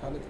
খালেদ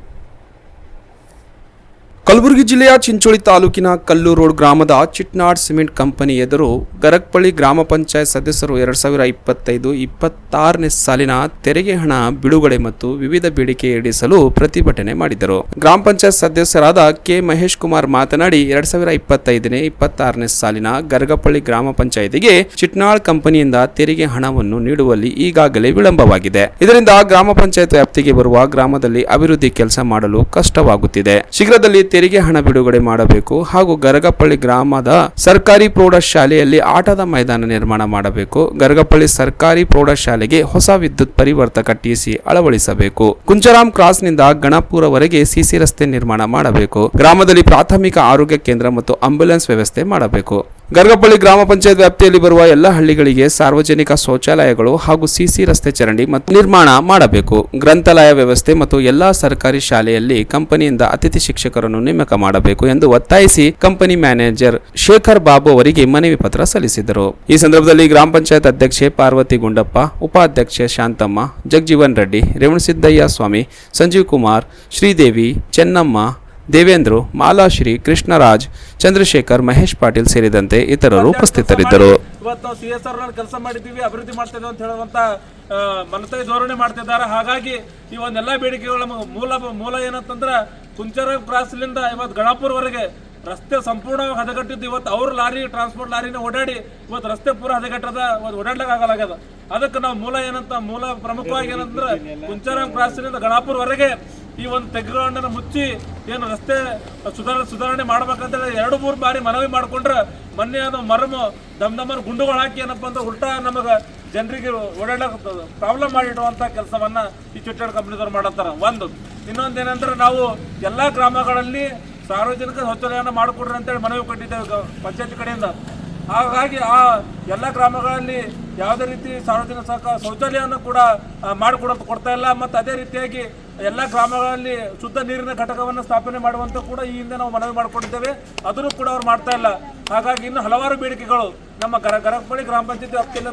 ಕಲಬುರಗಿ ಜಿಲ್ಲೆಯ ಚಿಂಚೋಳಿ ತಾಲೂಕಿನ ಕಲ್ಲು ರೋಡ್ ಗ್ರಾಮದ ಚಿಟ್ನಾಡ್ ಸಿಮೆಂಟ್ ಕಂಪನಿ ಎದುರು ಗರಕ್ಪಳ್ಳಿ ಗ್ರಾಮ ಪಂಚಾಯತ್ ಸದಸ್ಯರು ಎರಡ್ ಸಾವಿರ ಇಪ್ಪತ್ತೈದು, ಇಪ್ಪತ್ತಾರನೇ ಸಾಲಿನ ತೆರಿಗೆ ಹಣ ಬಿಡುಗಡೆ ಮತ್ತು ವಿವಿಧ ಬೇಡಿಕೆ ಈಡೇರಿಸಲು ಪ್ರತಿಭಟನೆ ಮಾಡಿದರು ಗ್ರಾಮ ಪಂಚಾಯತ್ ಸದಸ್ಯರಾದ ಕೆ ಮಹೇಶ್ ಕುಮಾರ್ ಮಾತನಾಡಿ, ಎರಡ್ ಸಾವಿರ ಇಪ್ಪತ್ತೈದನೇ, ಇಪ್ಪತ್ತಾರನೇ ಸಾಲಿನ ಗರಗಪಳ್ಳಿ ಗ್ರಾಮ ಪಂಚಾಯಿತಿಗೆ ಚಿಟ್ನಾಳ್ ಕಂಪನಿಯಿಂದ ತೆರಿಗೆ ಹಣವನ್ನು ನೀಡುವಲ್ಲಿ ಈಗಾಗಲೇ ವಿಳಂಬವಾಗಿದೆ. ಇದರಿಂದ ಗ್ರಾಮ ಪಂಚಾಯತ್ ವ್ಯಾಪ್ತಿಗೆ ಬರುವ ಗ್ರಾಮದಲ್ಲಿ ಅಭಿವೃದ್ಧಿ ಕೆಲಸ ಮಾಡಲು ಕಷ್ಟವಾಗುತ್ತಿದೆ. ಶೀಘ್ರದಲ್ಲಿ ತೆರಿಗೆ ಹಣ ಬಿಡುಗಡೆ ಮಾಡಬೇಕು ಹಾಗೂ ಗರಗಪಳ್ಳಿ ಗ್ರಾಮದ ಸರ್ಕಾರಿ ಪ್ರೌಢಶಾಲೆಯಲ್ಲಿ ಆಟದ ಮೈದಾನ ನಿರ್ಮಾಣ ಮಾಡಬೇಕು. ಗರಗಪಳ್ಳಿ ಸರ್ಕಾರಿ ಪ್ರೌಢಶಾಲೆಗೆ ಹೊಸ ವಿದ್ಯುತ್ ಪರಿವರ್ತಕ ಟಿಸಿ ಅಳವಡಿಸಬೇಕು. ಕುಂಚರಾಮ್ ಕ್ರಾಸ್ನಿಂದ ಗಣಪುರವರೆಗೆ ಸಿಸಿ ರಸ್ತೆ ನಿರ್ಮಾಣ ಮಾಡಬೇಕು. ಗ್ರಾಮದಲ್ಲಿ ಪ್ರಾಥಮಿಕ ಆರೋಗ್ಯ ಕೇಂದ್ರ ಮತ್ತು ಆಂಬ್ಯುಲೆನ್ಸ್ ವ್ಯವಸ್ಥೆ ಮಾಡಬೇಕು. ಗರ್ಗಪಳ್ಳಿ ಗ್ರಾಮ ಪಂಚಾಯತ್ ವ್ಯಾಪ್ತಿಯಲ್ಲಿ ಬರುವ ಎಲ್ಲ ಹಳ್ಳಿಗಳಿಗೆ ಸಾರ್ವಜನಿಕ ಶೌಚಾಲಯಗಳು ಹಾಗೂ ಸಿಸಿ ರಸ್ತೆ ಚರಂಡಿ ಮತ್ತು ನಿರ್ಮಾಣ ಮಾಡಬೇಕು. ಗ್ರಂಥಾಲಯ ವ್ಯವಸ್ಥೆ ಮತ್ತು ಎಲ್ಲಾ ಸರ್ಕಾರಿ ಶಾಲೆಯಲ್ಲಿ ಕಂಪನಿಯಿಂದ ಅತಿಥಿ ಶಿಕ್ಷಕರನ್ನು ನೇಮಕ ಮಾಡಬೇಕು ಎಂದು ಒತ್ತಾಯಿಸಿ ಕಂಪನಿ ಮ್ಯಾನೇಜರ್ ಶೇಖರ್ ಬಾಬು ಅವರಿಗೆ ಮನವಿ ಪತ್ರ ಸಲ್ಲಿಸಿದರು. ಈ ಸಂದರ್ಭದಲ್ಲಿ ಗ್ರಾಮ ಪಂಚಾಯತ್ ಅಧ್ಯಕ್ಷೆ ಪಾರ್ವತಿ ಗುಂಡಪ್ಪ, ಉಪಾಧ್ಯಕ್ಷೆ ಶಾಂತಮ್ಮ, ಜಗಜೀವನ್ ರೆಡ್ಡಿ, ರೇವಣಸಿದ್ದಯ್ಯ ಸ್ವಾಮಿ, ಸಂಜೀವ್ ಕುಮಾರ್, ಶ್ರೀದೇವಿ, ಚೆನ್ನಮ್ಮ ದೇವೇಂದ್ರು ಮಾಲಾಶ್ರೀ ಕೃಷ್ಣರಾಜ್ ಚಂದ್ರಶೇಖರ್ ಮಹೇಶ್ ಪಾಟೀಲ್ ಸೇರಿದಂತೆ ಇತರರು ಉಪಸ್ಥಿತರಿದ್ದರು. ಇವತ್ತು ನಾವು ಸಿ ಎಸ್ ಆರ್ ಕೆಲಸ ಮಾಡಿದ್ದೀವಿ ಅಭಿವೃದ್ಧಿ ಮಾಡ್ತೇವೆ ಅಂತ ಹೇಳುವಂತ ಮನತೆ ಧೋರಣೆ ಮಾಡ್ತಿದ್ದಾರೆ ಹಾಗಾಗಿ ಈ ಒಂದೆಲ್ಲ ಬೇಡಿಕೆಗಳ ಮೂಲ ಮೂಲ ಏನಂತಂದ್ರೆ ಕುಂಚರ ಕ್ರಾಸ್ಲಿಂದ ಇವತ್ತು ಗಣಪುರವರೆಗೆ ರಸ್ತೆ ಸಂಪೂರ್ಣವಾಗಿ ಹದಗಟ್ಟಿದ್ದು. ಇವತ್ತು ಅವ್ರ ಲಾರಿ ಟ್ರಾನ್ಸ್ಪೋರ್ಟ್ ಲಾರಿನ ಓಡಾಡಿ ಇವತ್ತು ರಸ್ತೆ ಪೂರ ಹದಗಟ್ಟದ ಇವತ್ತು ಓಡಾಡ್ಲಿಕ್ಕೆ ಆಗಲಾಗ್ಯದ. ಅದಕ್ಕೆ ನಾವು ಮೂಲ ಏನಂತ ಮೂಲ ಪ್ರಮುಖವಾಗಿ ಏನಂದ್ರೆ ಕುಂಚರಾಮ್ ಕ್ರಾಸ್ನಿಂದ ಗಣಪುರವರೆಗೆ ಈ ಒಂದು ತೆಗ್ಗುಗಳನ್ನ ಮುಚ್ಚಿ ಏನು ರಸ್ತೆ ಸುಧಾರಣೆ ಸುಧಾರಣೆ ಮಾಡ್ಬೇಕಂತೇಳಿ ಎರಡು, ಮೂರು ಬಾರಿ ಮನವಿ ಮಾಡ್ಕೊಂಡ್ರೆ ಮೊನ್ನೆ ಅದು ಮರಮ, ದಮ್ ದಮ್ಮರ್ ಗುಂಡುಗಳು ಹಾಕಿ ಏನಪ್ಪ ಅಂದ್ರೆ ಉಲ್ಟಾ ನಮಗೆ ಜನರಿಗೆ ಓಡಾಡಕ್ಕೆ ಪ್ರಾಬ್ಲಮ್ ಮಾಡಿಡುವಂಥ ಕೆಲಸವನ್ನ ಈ ಚುಟ್ಟಾಡ ಕಂಪ್ನಿದವ್ರು ಮಾಡತ್ತಾರ. ಒಂದು, ಇನ್ನೊಂದು ಏನಂದ್ರೆ ನಾವು ಎಲ್ಲ ಗ್ರಾಮಗಳಲ್ಲಿ ಸಾರ್ವಜನಿಕ ಶೌಚಾಲಯನ ಮಾಡಿಕೊಡ್ರಿ ಅಂತೇಳಿ ಮನವಿ ಕೊಟ್ಟಿದ್ದೇವೆ ಪಂಚಾಯತ್ ಕಡೆಯಿಂದ. ಹಾಗಾಗಿ ಆ ಎಲ್ಲ ಗ್ರಾಮಗಳಲ್ಲಿ ಯಾವುದೇ ರೀತಿ ಸಾರ್ವಜನಿಕ ಸಹಕಾರ ಶೌಚಾಲಯವನ್ನು ಕೂಡ ಮಾಡಿಕೊಡೋದು ಕೊಡ್ತಾ ಇಲ್ಲ. ಮತ್ತು ಅದೇ ರೀತಿಯಾಗಿ ಎಲ್ಲ ಗ್ರಾಮಗಳಲ್ಲಿ ಶುದ್ಧ ನೀರಿನ ಘಟಕವನ್ನು ಸ್ಥಾಪನೆ ಮಾಡುವಂತ ಕೂಡ ಈ ಹಿಂದೆ ನಾವು ಮನವಿ ಮಾಡಿಕೊಂಡಿದ್ದೇವೆ. ಅದನ್ನು ಕೂಡ ಅವ್ರು ಮಾಡ್ತಾ ಇಲ್ಲ. ಹಾಗಾಗಿ ಇನ್ನು ಹಲವಾರು ಬೇಡಿಕೆಗಳು ನಮ್ಮ ಗರ ಗರಪಳ್ಳಿ ಗ್ರಾಮ ಪಂಚಾಯತಿ ವ್ಯಾಪ್ತಿಯಲ್ಲಿ